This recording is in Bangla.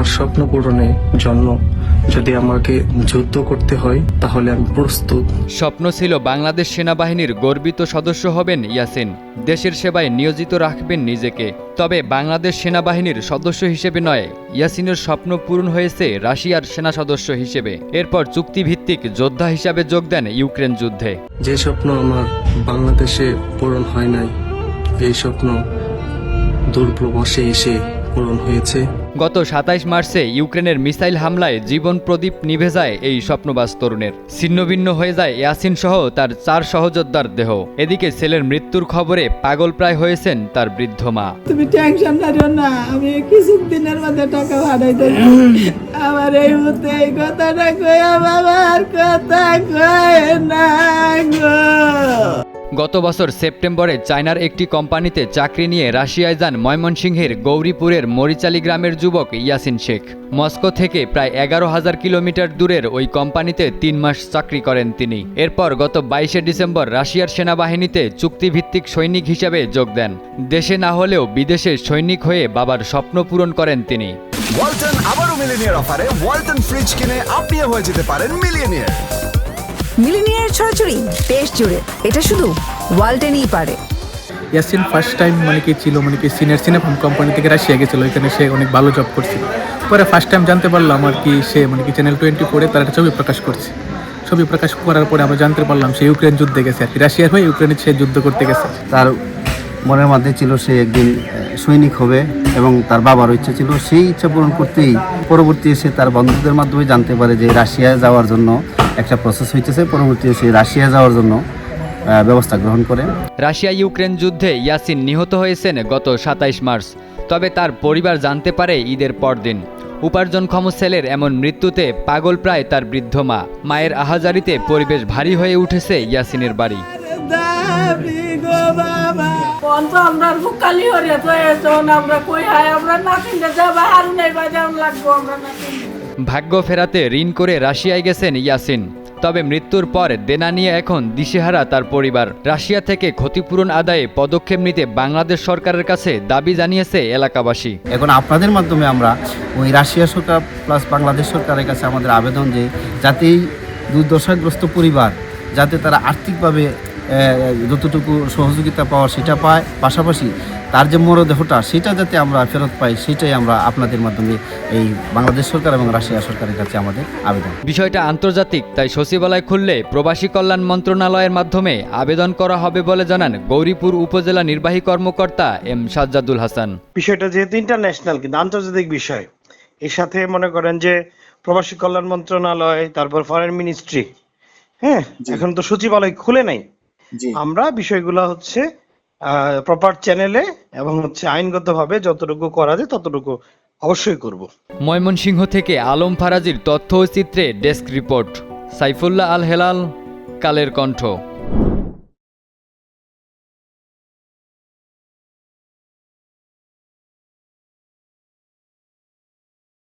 বাবার স্বপ্ন পূরণের জন্য যদি আমাকে যুদ্ধ করতে হয় তাহলে আমি প্রস্তুত। স্বপ্ন ছিল বাংলাদেশ সেনাবাহিনীর গর্বিত সদস্য হবেন ইয়াসিন। দেশের সেবায় নিয়োজিত রাখবেন নিজেকে। তবে বাংলাদেশ সেনাবাহিনীর সদস্য হিসেবে নয় ইয়াসিনের স্বপ্ন পূরণ হয়েছে রাশিয়ার সেনা সদস্য হিসেবে। এরপর চুক্তিভিত্তিক যোদ্ধা হিসাবে যোগ দেন ইউক্রেন যুদ্ধে। যে স্বপ্ন আমার বাংলাদেশে পূরণ হয় নাই এই স্বপ্ন দূরপ্রবাসে এসে পূরণ হয়েছে। গত সাতাইশ মার্চে ইউক্রেনের মিসাইল হামলায় জীবন প্রদীপ নিভে যায় এই স্বপ্নবাজ তরুণের। ছিন্নভিন্ন হয়ে যায় ইয়াসিন সহ তার চার সহযোদ্ধার দেহ। এদিকে ছেলের মৃত্যুর খবরে পাগল প্রায় হয়েছেন তার বৃদ্ধ মা। তুমি টেনশন না, আমি কিছু দিনের মধ্যে টাকা ভাড়াই আমার এই মুহূর্তে এই কথাটা কয়ে বাবার কথা কয়ে না গো। গত বছর সেপ্টেম্বরে চায়নার একটি কোম্পানিতে চাকরি নিয়ে রাশিয়ায় যান ময়মনসিংহের গৌরীপুরের মরিচালি গ্রামের যুবক ইয়াসিন শেখ। মস্কো থেকে প্রায় এগারো হাজার কিলোমিটার দূরের ওই কোম্পানিতে তিন মাস চাকরি করেন তিনি। এরপর গত বাইশে ডিসেম্বর রাশিয়ার সেনাবাহিনীতে চুক্তিভিত্তিক সৈনিক হিসেবে যোগ দেন। দেশে না হলেও বিদেশে সৈনিক হয়ে বাবার স্বপ্ন পূরণ করেন তিনি। ওয়ালটন আবারও মিলিনিয়ার অফারে ওয়ালটন ফ্রিজ কিনে আপনিও হয়ে যেতে পারেন মিলিয়নিয়ার। মিলিনিয়ার ছড়াছড়ি দেশ জুড়ে। এটা শুধু ওয়ালটেনই পারে। ইয়াসিন ফার্স্ট টাইম মানে কি ছিল? মানে কি সিনিয়র সিনেফাম কোম্পানি থেকে রাশিয়া গেছিল এখানে সে অনেক ভালো জব করছিল। পরে ফার্স্ট টাইম জানতে পারলাম আর কি সে মানে কি চ্যানেল টোয়েন্টি ফোরে তার একটা ছবি প্রকাশ করছে। ছবি প্রকাশ করার পরে আমরা জানতে পারলাম সে ইউক্রেন যুদ্ধে গেছে আর কি। রাশিয়ার হয়ে ইউক্রেনে সে যুদ্ধ করতে গেছে। তার মনের মধ্যে ছিল সে একদিন সৈনিক হবে এবং তার বাবারও ইচ্ছা ছিল। সেই ইচ্ছা পূরণ করতেই পরবর্তী সে তার বন্ধুদের মাধ্যমে জানতে পারে যে রাশিয়ায় যাওয়ার জন্য একটা প্রসেস হইতেছে। পরবর্তী সে রাশিয়া যাওয়ার জন্য ব্যবস্থা গ্রহণ করে। রাশিয়া ইউক্রেন যুদ্ধে ইয়াসিন নিহত হয়েছেন গত সাতাইশ মার্চ। তবে তার পরিবার জানতে পারে ঈদের পরদিন। উপার্জনক্ষম ছেলের এমন মৃত্যুতে পাগল প্রায় তার বৃদ্ধ মা। মায়ের আহাজারিতে পরিবেশ ভারী হয়ে উঠেছে ইয়াসিনের বাড়ি। আমরা কই নাতিনটা যাবা আর নাই লাগবো ভাগ্য ফেরাতে ঋণ করে রাশিয়ায় গেছেন ইয়াসিন। তবে মৃত্যুর পর দেনা নিয়ে এখন দিশেহারা তার পরিবার। রাশিয়া থেকে ক্ষতিপূরণ আদায়ে পদক্ষেপ নিতে বাংলাদেশ সরকারের কাছে দাবি জানিয়েছে এলাকাবাসী। এখন আপনাদের মাধ্যমে আমরা ওই রাশিয়া সরকার প্লাস বাংলাদেশ সরকারের কাছে আমাদের আবেদন যে, যাতে এই দুর্দশাগ্রস্ত পরিবার, যাতে তারা আর্থিকভাবে যতটুকু সহযোগিতা পাওয়া সেটা পায়। পাশাপাশি তার যে মরদেহটা সেটা যাতে আমরা ফেরত পাই সেটাই আমরা আপনাদের মাধ্যমে এই বাংলাদেশ সরকার এবং রাশিয়া সরকারের কাছে আমাদের আবেদন। বিষয়টা আন্তর্জাতিক তাই সচিবালয় খুললে প্রবাসী কল্যাণ মন্ত্রণালয়ের মাধ্যমে আবেদন করা হবে বলে জানান গৌরীপুর উপজেলা নির্বাহী কর্মকর্তা এম সাজ্জাদুল হাসান। বিষয়টা যেহেতু ইন্টারন্যাশনাল কিন্তু আন্তর্জাতিক বিষয়। এর সাথে মনে করেন যে প্রবাসী কল্যাণ মন্ত্রণালয় তারপর ফরেন মিনিস্ট্রি হ্যাঁ? এখন তো সচিবালয় খুলে নাই। আমরা বিষয়গুলো হচ্ছে প্রপার চ্যানেলে এবং হচ্ছে আইনগত ভাবে যতটুকু করা যায় ততটুকু অবশ্যই করব। ময়মনসিংহ থেকে আলম ফারাজির তথ্য ও চিত্রে ডেস্ক রিপোর্ট সাইফুল্লাহ আল হেলাল কালের কণ্ঠ।